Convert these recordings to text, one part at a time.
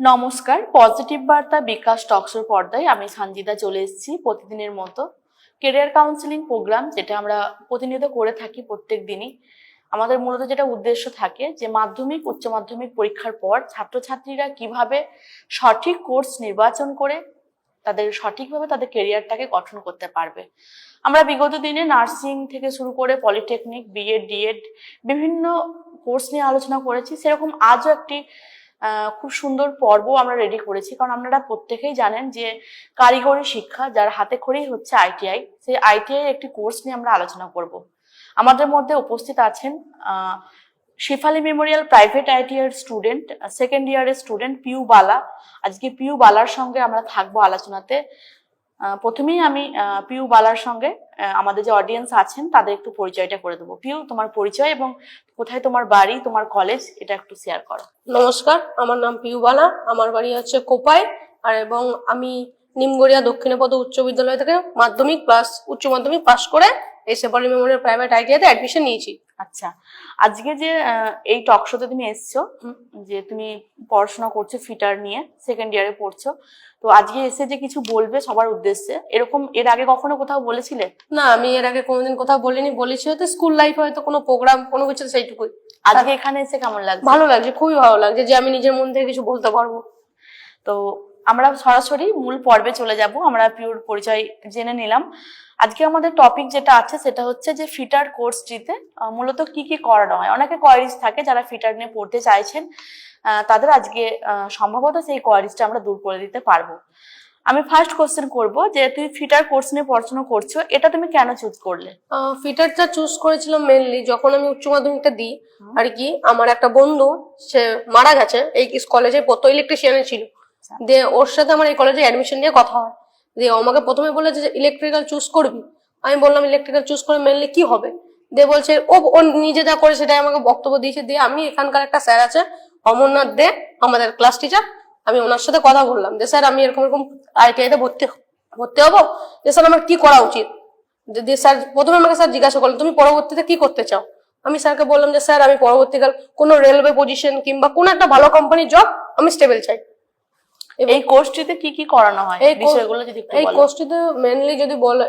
নমস্কার পজিটিভ বার্তা বিকাশ টকশোর পর্দায় আমি সঞ্জিতা চলে এসেছি প্রতিদিনের মতো। কেরিয়ার কাউন্সিলিং প্রোগ্রাম যেটা আমরা প্রতিনিয়ত করে থাকি প্রত্যেক দিনই। আমাদের মূলত যেটা উদ্দেশ্য থাকে যে মাধ্যমিক, উচ্চ মাধ্যমিক পরীক্ষার পর ছাত্রছাত্রীরা কীভাবে সঠিক কোর্স নির্বাচন করে, তাদের সঠিকভাবে তাদের কেরিয়ারটাকে গঠন করতে পারবে। আমরা বিগত দিনে নার্সিং থেকে শুরু করে পলিটেকনিক বিএড ডিএড বিভিন্ন কোর্স নিয়ে আলোচনা করেছি। সেরকম আজও একটি খুব সুন্দর পর্ব আমরা রেডি করেছি। কারণ আপনারা প্রত্যেকেই জানেন যে কারিগরি শিক্ষা যার হাতে খড়েই হচ্ছে আইটিআই সেই আইটিআই একটি কোর্স নিয়ে আমরা আলোচনা করব। আমাদের মধ্যে উপস্থিত আছেন Shefali memorial private ITI student second ইয়ারের স্টুডেন্ট পিউ বালা। আজকে পিউ বালার সঙ্গে আমরা থাকব আলোচনাতে। প্রথমেই আমি পিউ বালার সঙ্গে আমাদের যে অডিয়েন্স আছেন, তাদের একটু পরিচয়টা করে দেবো। পিউ, তোমার পরিচয় এবং কোথায় তোমার বাড়ি, তোমার কলেজ এটা একটু শেয়ার করো। নমস্কার, আমার নাম পিউবালা আমার বাড়ি হচ্ছে কোপায় আর এবং আমি নিমগড়িয়া দক্ষিণপদ উচ্চ বিদ্যালয় থেকে মাধ্যমিক প্লাস উচ্চ মাধ্যমিক পাশ করে এই সেপালি মেমোরিয়াল প্রাইভেট আইটিআইতে অ্যাডমিশন নিয়েছি। আচ্ছা আজকে যে এই টক শোতে তুমি এসছো যে তুমি পড়াশোনা করছ ফিটার নিয়ে সেকেন্ড ইয়ারে পড়ছো তো আজকে এসে যে কিছু বলবে সবার উদ্দেশ্যে এরকম এর আগে কখনো কোথাও বলেছিলে? না আমি এর আগে কোনোদিন কোথাও বলিনি বলেছি হয়তো স্কুল লাইফে হয়তো কোনো প্রোগ্রাম কোনো কিছু সেইটুকুই। আজকে এখানে এসে কেমন লাগছে? ভালো লাগছে খুবই ভালো লাগছে যে আমি নিজের মন থেকে কিছু বলতে পারব। তো আমরা সরাসরি মূল পর্বে চলে যাব আমরা পিওর পরিচয় জেনে নিলাম। আজকে আমাদের টপিক যেটা আছে সেটা হচ্ছে যে ফিটার কোর্সটিতে মূলত কি কি করানো হয়। অনেকে কোয়ারিজ থাকে যারা ফিটার নিয়ে পড়তে চাইছেন তাদের আজকে সম্ভবত সেই কোয়ারিজটা আমরা দূর করে দিতে পারব। আমি ফার্স্ট কোশ্চেন করব যে তুমি ফিটার কোর্স নিয়ে পড়াশোনা করছ এটা তুমি কেন চুজ করলে? ফিটারটা চুজ করেছিলাম মেনলি যখন আমি উচ্চ মাধ্যমিকটা দিই আর কি আমার একটা বন্ধু সে মারা গেছে এই কলেজে পড়তো ইলেকট্রিশিয়ানে ছিল। দিয়ে ওর সাথে আমার এই কলেজে অ্যাডমিশন নিয়ে কথা হয়। দিয়ে আমাকে প্রথমে বলেছে যে ইলেকট্রিক্যাল চুজ করবি? আমি বললাম ইলেকট্রিক্যাল চুজ করে মেনলি কি হবে? দিয়ে বলছে, ও ও নিজে যা করে সেটাই আমাকে বক্তব্য দিয়েছে। দিয়ে আমি এখানকার একটা স্যার আছে, অমরনাথ দে, আমাদের ক্লাস টিচার আমি ওনার সাথে কথা বললাম। যে, স্যার, আমি এরকম এরকম আইটিআই তে ভর্তি ভর্তি হব? যে, স্যার, আমার কি করা উচিত? দিয়ে স্যার প্রথমে আমাকে স্যার জিজ্ঞাসা করলেন, তুমি পরবর্তীতে কি করতে চাও? আমি স্যারকে বললাম যে, স্যার, আমি পরবর্তীকাল কোনো রেলওয়ে পজিশন কিংবা কোনো একটা ভালো কোম্পানির জব আমি স্টেবল চাই। এই কোর্সটিতে কি কি করানো হয়? এই বিষয়গুলো যদি একটু এই কোর্সটিতে মেনলি যদি বলে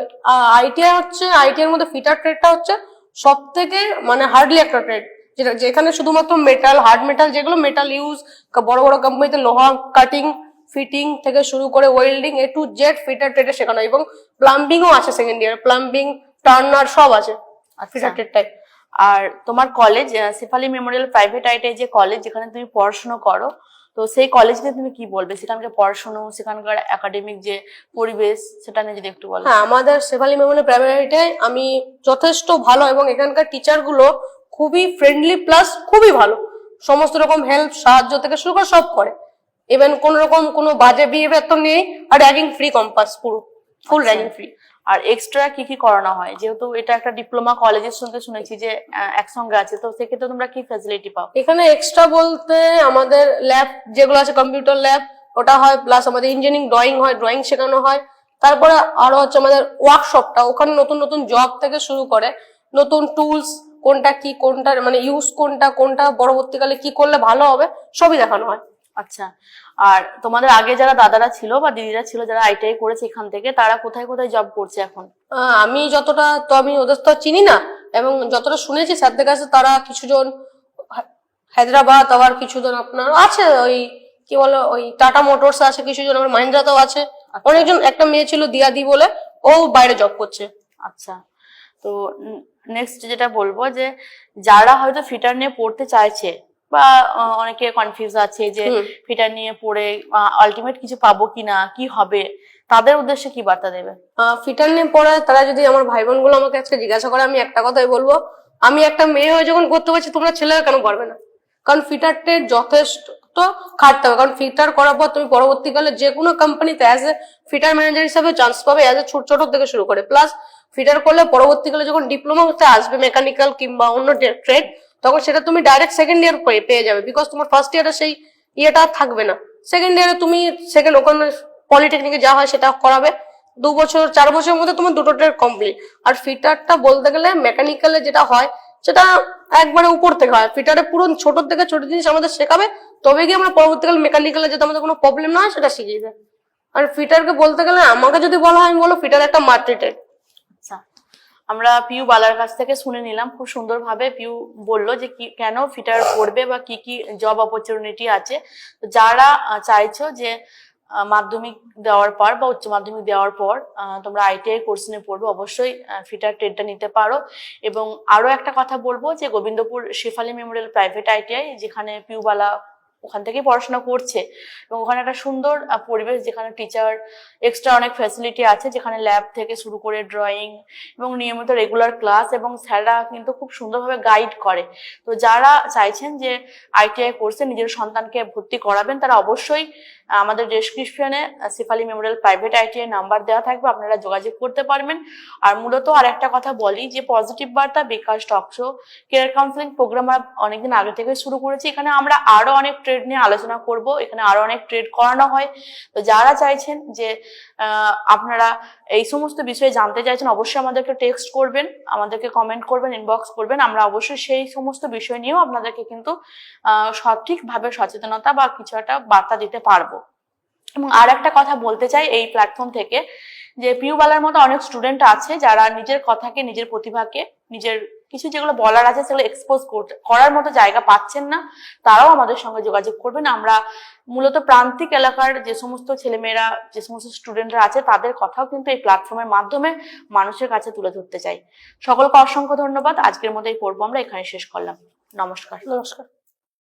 আইটিআই হচ্ছে আইটিআই এর মধ্যে ফিটার ট্রেডটা হচ্ছে সব থেকে মানে হার্ডলি একটা ট্রেড যেটা যেখানে শুধুমাত্র মেটাল হার্ড মেটাল যেগুলো মেটাল ইউজ বড় বড় কোম্পানিতে লোহা কাটিং ফিটিং থেকে শুরু করে welding A to Z fitter ট্রেডে শেখানো এবং প্লাম্বিংও আছে সেকেন্ড ইয়ার প্লাম্বিং টার্নার সব আছে ফিটার ট্রেডটাই আর তোমার কলেজ সিফালি মেমোরিয়াল প্রাইভেট আইটে যে কলেজ যেখানে তুমি পড়াশোনা করো তো সেই কলেজ নিয়ে তুমি কি বলবে? সেখানকার পড়াশোনা, সেখানকার একাডেমিক যে পরিবেশ, সেটা নিয়ে যদি একটু বলো। হ্যাঁ আমাদের শেফালি মেমনের প্রাইমারিটাই আমি যথেষ্ট ভালো এবং এখানকার টিচারগুলো খুবই ফ্রেন্ডলি প্লাস খুবই ভালো। সমস্ত রকম হেল্প সাহায্য থেকে শুরু করে সব করে। ইভেন কোন রকম কোনো বাজে বিহেভিয়ার তো নেই, আর র্যাগিং ফ্রি কম্পাস পুরো। ফুল। র্যাগিং ফ্রি আর এক্সট্রা কি কি করানো হয়? যেহেতু এটা একটা ডিপ্লোমা কলেজের সঙ্গে শুনেছি যে একসঙ্গে আছে তো সেক্ষেত্রে তোমরা কি ফ্যাসিলিটি পাও? এখানে এক্সট্রা বলতে আমাদের ল্যাব যেগুলো আছে কম্পিউটার ল্যাব ওটা হয় প্লাস আমাদের ইঞ্জিনিয়ারিং ড্রয়িং হয় ড্রয়িং শেখানো হয়। তারপরে আরও হচ্ছে আমাদের ওয়ার্কশপটা ওখানে নতুন নতুন জব থেকে শুরু করে নতুন টুলস কোনটা কি কোনটা মানে ইউজ কোনটা কোনটা পরবর্তীকালে কি করলে ভালো হবে সবই দেখানো হয়। আচ্ছা। আর তোমাদের আগে যারা দাদারা ছিল বা দিদিরা ছিল যারা আইটিআই করেছে এখান থেকে তারা কোথায় কোথায় জব করছে এখন? আমি যতটা তো আমি ওদের তো চিনি না এবং যতটা শুনেছি স্যারদের কাছে তারা কিছুজন হায়দ্রাবাদ আবার কিছুজন আপনার আছে ওই কি বলো ওই টাটা মোটরস আছে কিছুজন আমার মাহিন্দ্রাতেও আছে। আচ্ছা। অনেকজন একটা মেয়ে ছিল দিয়াদি বলে ও বাইরে জব করছে। আচ্ছা। তো নেক্সট যেটা বলব যে যারা হয়তো ফিটার নিয়ে পড়তে চাইছে বা অনেকে কনফিউজ আছে যে ফিটার নিয়ে পড়ে আলটিমেট কিছু পাবো কিনা কি হবে? তাদের উদ্দেশ্যে কি বার্তা দেবে? ফিটার নিয়ে পড়ে তারা যদি আমার ভাই বোনগুলো আমাকে আজকে জিজ্ঞাসা করে আমি একটা কথাই বলব আমি একটা মেয়ে হয়ে যখন করতে পারছি তোমরা ছেলে কেন পারবে না? কারণ ফিটার ট্রেড যথেষ্ট খাটতে হবে। কারণ ফিটার করার পর তুমি পরবর্তীকালে যে কোনো কোম্পানিতে অ্যাজ এ ফিটার ম্যানেজার হিসাবে চান্স পাবে অ্যাজ এ ছোট ছোট থেকে শুরু করে। প্লাস ফিটার করলে পরবর্তীকালে যখন ডিপ্লোমাতে আসবে মেকানিক্যাল কিংবা অন্য ট্রেড তখন সেটা তুমি ডাইরেক্ট সেকেন্ড ইয়ার পেয়ে যাবে বিকজ তোমার ফার্স্ট ইয়ারে সেই ইয়েটা থাকবে না। সেকেন্ড ইয়ারে তুমি সেকেন্ড ওখানে পলিটেকনিকে যা হয় সেটা করাবে, দু বছর, চার বছরের মধ্যে তোমার দুটো ট্রেড কমপ্লিট আর ফিটারটা বলতে গেলে মেকানিক্যালে যেটা হয়, সেটা একবারে উপর থেকে হয়। ফিটারে পুরো ছোট থেকে ছোট জিনিস আমাদের শেখাবে, তবে গিয়ে আমরা পরবর্তীকালে মেকানিক্যালে যাতে আমাদের কোনো প্রবলেম না হয়, সেটা শিখিয়ে দেয় আর ফিটারকে বলতে গেলে আমাকে যদি বলা হয়, আমি বলো ফিটার একটা আচ্ছা আমরা পিউ বালার কাছ থেকে শুনে নিলাম, খুব সুন্দরভাবে পিউ বলল যে কি কেন ফিটার করবে বা কি কি জব অপরচুনিটি আছে। তো যারা চাইছো যে মাধ্যমিক দেওয়ার পর বা উচ্চ মাধ্যমিক দেওয়ার পর তোমরা আইটিআই কোর্স নিয়ে পড়বে, অবশ্যই ফিটার ট্রেডটা নিতে পারো। এবং আরও একটা কথা বলব যে, Gobindapur Shefali memorial private ITI যেখানে পিউবালা ওখান থেকেই পড়াশোনা করছে। এবং ওখানে একটা সুন্দর পরিবেশ যেখানে টিচার এক্সট্রা অনেক ফ্যাসিলিটি আছে, যেখানে ল্যাব থেকে শুরু করে ড্রয়িং এবং নিয়মিত রেগুলার ক্লাস এবং স্যাররা কিন্তু খুব সুন্দরভাবে গাইড করে। তো যারা চাইছেন যে আইটিআই কোর্সে নিজের সন্তানকে ভর্তি করাবেন, তারা অবশ্যই আমাদের ডেসক্রিপশনে Shefali memorial private ITI number দেওয়া থাকবে, আপনারা যোগাযোগ করতে পারবেন। আর মূলত আর একটা কথা বলি যে পজিটিভ বার্তা Bikash talk show care counselling programme অনেকদিন আগে থেকে শুরু করেছি। এখানে আমরা আরও অনেক ট্রেড নিয়ে আলোচনা করব। এখানে আরও অনেক ট্রেড করানো হয়। তো যারা চাইছেন যে আপনারা এই সমস্ত বিষয়ে জানতে চাইছেন, অবশ্যই আমাদেরকে টেক্সট করবেন, আমাদেরকে কমেন্ট করবেন ইনবক্স করবেন। আমরা অবশ্যই সেই সমস্ত বিষয় নিয়েও আপনাদেরকে কিন্তু সঠিকভাবে সচেতনতা বা কিছু একটা বার্তা দিতে পারব। এবং আর একটা কথা বলতে চাই এই প্ল্যাটফর্ম থেকে, যে পিউবালার মতো অনেক স্টুডেন্ট আছে যারা নিজের কথাকে, নিজের প্রতিভাকে, নিজের কিছু যেগুলো বলার আছে সেগুলো এক্সপোজ করার মতো জায়গা পাচ্ছেন না, তারাও আমাদের সঙ্গে যোগাযোগ করবেন। আমরা মূলত প্রান্তিক এলাকার যে সমস্ত ছেলেমেয়েরা, যে সমস্ত স্টুডেন্টরা আছে, তাদের কথাও কিন্তু এই প্ল্যাটফর্মের মাধ্যমে মানুষের কাছে তুলে ধরতে চাই। সকলকে অসংখ্য ধন্যবাদ। আজকের মতো এই পর্ব আমরা, এখানে শেষ করলাম। নমস্কার। নমস্কার।